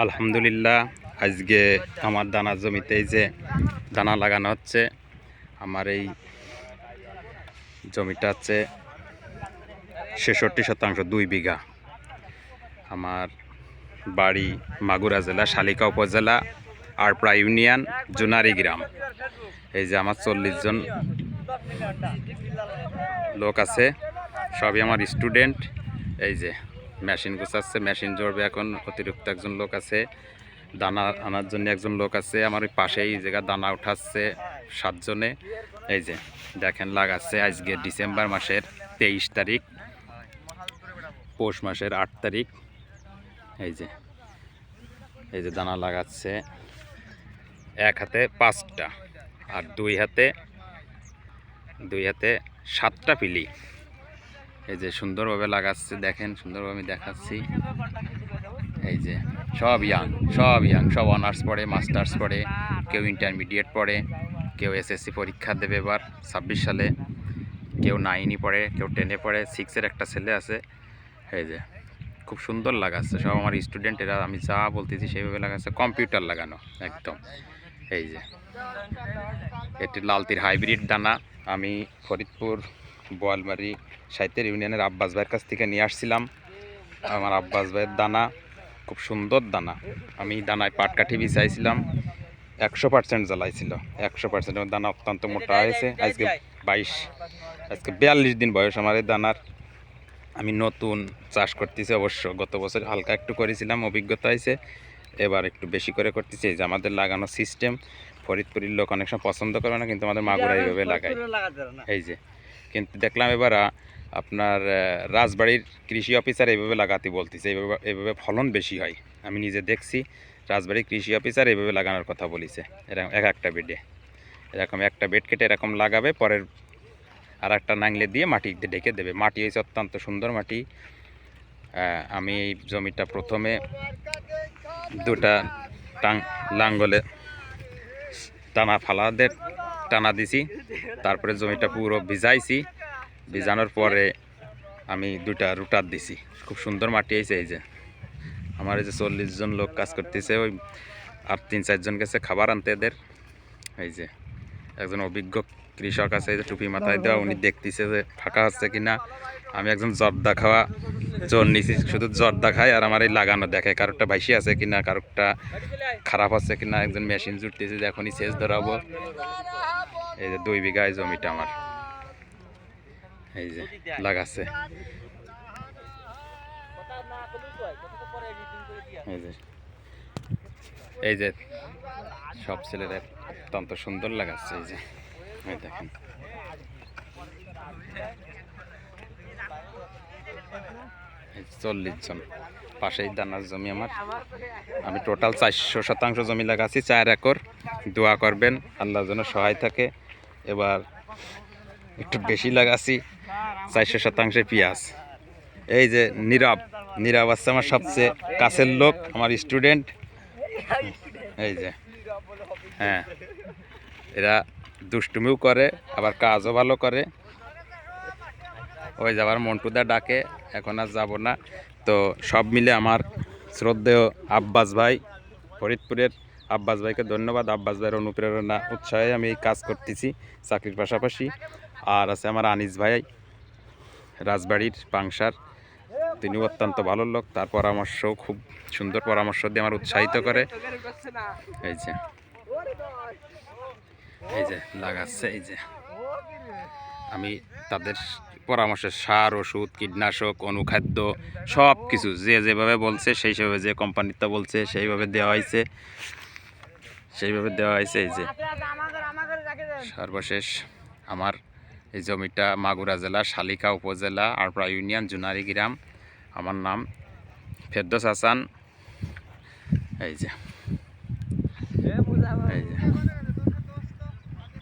আলহামদুলিল্লাহ, আজকে আমার দানা জমিতে যে দানা লাগানো হচ্ছে, আমার এই জমিটা হচ্ছে ছেষট্টি শতাংশ, দুই বিঘা। আমার বাড়ি মাগুরা জেলা, শালিকা উপজেলা, আরপ্রা ইউনিয়ন, জুনারি গ্রাম। এই যে আমার চল্লিশ জন লোক আছে, সবই আমার স্টুডেন্ট। এই যে মেশিন গোছাচ্ছে, মেশিন জড়বে এখন, অতিরিক্ত একজন লোক আছে, দানা আনার জন্য একজন লোক আছে, আমার ওই পাশেই জায়গা দানা উঠাচ্ছে সাতজনে। এই যে, দেখেন লাগাচ্ছে, আজকে ডিসেম্বর মাসের তেইশ তারিখ, পৌষ মাসের আট তারিখ। এই যে এই যে দানা লাগাচ্ছে, এক হাতে পাঁচটা আর দুই হাতে দুই হাতে সাতটা পিলি। এই যে সুন্দরভাবে লাগাচ্ছে, দেখেন, সুন্দরভাবে আমি দেখাচ্ছি। এই যে, সব ইয়াং সব ইয়াং সব অনার্স পড়ে মাস্টার্স পড়ে, কেউ ইন্টারমিডিয়েট পড়ে, কেউ এসএসসি পরীক্ষা দেবে এবার, ছাব্বিশ সালে। কেউ নাইনই পড়ে, কেউ টেনে পড়ে সিক্সের একটা ছেলে আছে। এই যে, খুব সুন্দর লাগাচ্ছে। সব আমার স্টুডেন্ট এরা, আমি যা বলতেছি সেইভাবে লাগাচ্ছে কম্পিউটার লাগানো, একদম। এই যে, এটি লালতির হাইব্রিড দানা। আমি ফরিদপুর বোয়ালমারি সাহিত্যের ইউনিয়নের আব্বাস ভাইয়ের কাছ থেকে নিয়ে আসছিলাম। আমার আব্বাস ভাইয়ের দানা খুব সুন্দর দানা। আমি দানায় পাটকাঠি বিছাইছিলাম একশো পার্সেন্ট জ্বালাইছিল একশো পার্সেন্ট দানা অত্যন্ত মোটা হয়েছে। আজকে বাইশ আজকে বিয়াল্লিশ দিন বয়স আমার এই দানার। আমি নতুন চাষ করতেছি অবশ্য গত বছর হালকা একটু করেছিলাম অভিজ্ঞতা হয়েছে। এবার একটু বেশি করে করতেছি। এই যে আমাদের লাগানো সিস্টেম ফরিদপুরের লোক অনেক সময় পছন্দ করে না কিন্তু আমাদের মাগুরা এইভাবে লাগায়। এই যে কিন্তু দেখলাম এবার আপনার রাজবাড়ির কৃষি অফিসার এইভাবে লাগাতে বলতেছে এইভাবে এইভাবে ফলন বেশি হয়। আমি নিজে দেখছি, রাজবাড়ির কৃষি অফিসার এইভাবে লাগানোর কথা বলিছে। এরকম এক একটা বেডে, এরকম একটা বেড কেটে এরকম লাগাবে, পরের আর একটা নাংলে দিয়ে মাটি ঢেকে দেবে। মাটি হয়েছে অত্যন্ত সুন্দর মাটি। আমি এই জমিটা প্রথমে দুটা টাং লাঙ্গলে টানা ফালাদের টানা দিছি। তারপরে জমিটা পুরো ভিজাইছি। ভিজানোর পরে আমি দুটা রুটার দিছি। খুব সুন্দর মাটি হয়েছে এই যে। আমার এই যে চল্লিশ জন লোক কাজ করতেছে, ওই আর তিন চারজন গেছে খাবার আনতে এদের। এই যে একজন অভিজ্ঞ কৃষক আছে যে টুপি মাথায় দেওয়া, উনি দেখতেছে যে ফাঁকা হচ্ছে কিনা। আমি একজন জর্দা খাওয়া জোর নিছি, শুধু জর্দা খাই আর আমার এই লাগানো দেখে কারোরটা ভাইসি আছে কিনা, কারোরটা খারাপ আছে কিনা। একজন মেশিন জুটতেছে যে এখনই সেচ ধরাবো। এই যে দুই বিঘা এই জমিটা আমার। এই যে লাগাচ্ছে। এই যে। এই যে সব ছেলেরা অত্যন্ত সুন্দর লাগাচ্ছে, এই যে। এই দেখেন। চল্লিশ জন। পাশেই দানার জমি আমার। আমি টোটাল চারশো শতাংশ জমি লাগাচ্ছি, চার একর। দোয়া করবেন, আল্লাহ যেন সহায় থাকে। এবার একটু বেশি লাগাছি চারশো শতাংশে পেঁয়াজ। এই যে নীরব নীরব আছে আমার সবচেয়ে কাছের লোক, আমার স্টুডেন্ট। এই যে হ্যাঁ এরা দুষ্টুমিও করে, আবার কাজও ভালো করে। ওই যাবার মন্টুদা ডাকে, এখন আর যাব না। তো সব মিলে আমার শ্রদ্ধেয় আব্বাস ভাই, ফরিদপুরের আব্বাস ভাইকে ধন্যবাদ। আব্বাস ভাইয়ের অনুপ্রেরণা, উৎসাহে আমি এই কাজ করতেছি চাকরির পাশাপাশি। আর আছে আমার আনিস ভাই, রাজবাড়ির পাংশার। তিনি অত্যন্ত ভালো লোক, তার পরামর্শও খুব সুন্দর পরামর্শ দিয়ে আমার উৎসাহিত করে। এই যে। এই যে, লাগাচ্ছে, এই যে। আমি তাদের পরামর্শে সার, ওষুধ, কীটনাশক, অনুখাদ্য সব কিছু যে যেভাবে বলছে, সেই সেভাবে যে কোম্পানিটা বলছে, সেইভাবে দেওয়া হয়েছে। সেইভাবে দেওয়া হয়েছে এই যে সর্বশেষ আমার এই জমিটা মাগুরা জেলা শালিকা উপজেলা আরপড়া ইউনিয়ন জুনারি গ্রাম। আমার নাম ফেরদোস হাসান। এই যে। এই যে।